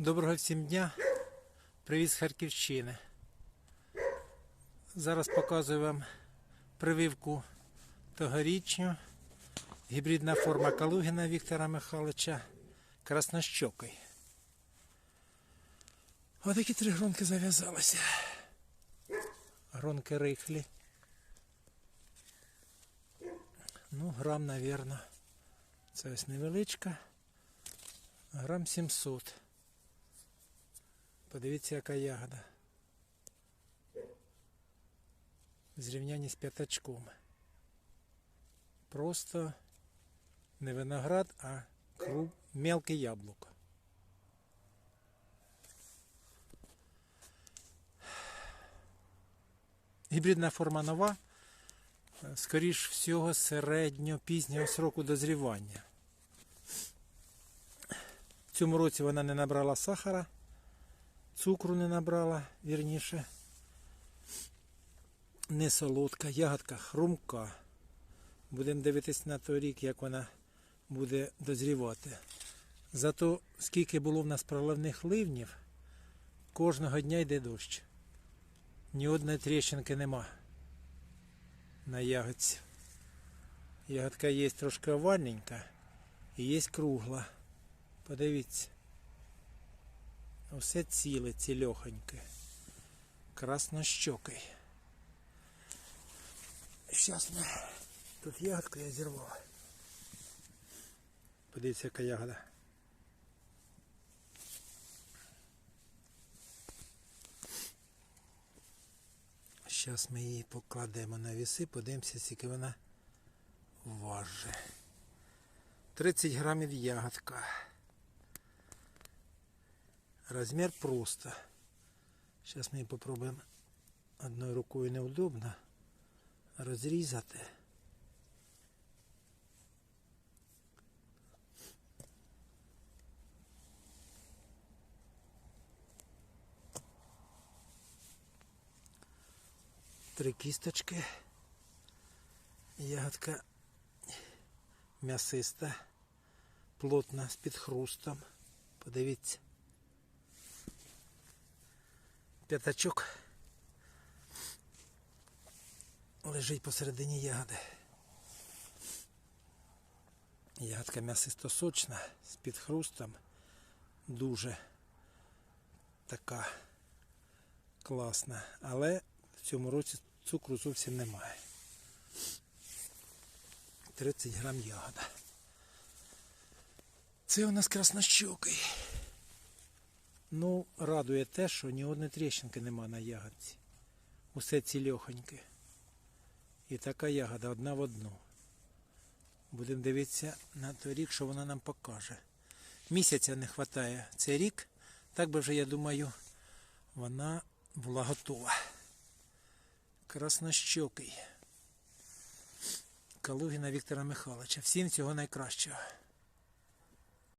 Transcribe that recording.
Доброго всім дня. Привіт з Харківщини. Зараз показую вам прививку тогорічню. Гібридна форма Калугіна Віктора Михайловича краснощокий. Отакі три гронки зав'язалися. Гронки рихлі. Ну, грам, навірно. Це ось невеличка. Грам 700. Подивіться, яка ягода. В зрівнянні з п'ятачком. Просто не виноград, а круг, мелке яблуко. Гібридна форма нова, скоріш всього, середньо-пізнього сроку дозрівання. В цьому році вона не набрала сахара цукру не набрала, вірніше. Не солодка, ягодка хрумка. Будемо дивитись на той рік, як вона буде дозрівати. Зато скільки було в нас проливних ливнів, кожного дня йде дощ. Ні одної тріщинки нема на ягодці. Ягодка є трошки овальненька і є кругла. Подивіться. Все ціле, цілехоньке. Краснощокий. Щас ми. Тут ягодку я зірвав. Подивіться, яка ягода. Зараз ми її покладемо на віси, подивимося, скільки вона важить. 30 грамів ягодка. Размер просто. Сейчас ми попробуємо одною рукою неудобно розрізати. Три кісточки. Ягодка м'ясиста, плотна з підхрустом. Подивіться. П'ятачок лежить посередині ягоди. Ягодка м'ясисто сочна, з підхрустом, дуже така класна, але в цьому році цукру зовсім немає. 30 грам ягода. Це у нас краснощокий. Ну, радує те, що ні одної тріщинки нема на ягодці. Усе цільохоньке. І така ягода одна в одну. Будемо дивитися на той рік, що вона нам покаже. Місяця не вистачає цей рік. Так би вже, я думаю, вона була готова. Краснощокий. Калугіна Віктора Михайловича. Всім всього найкращого.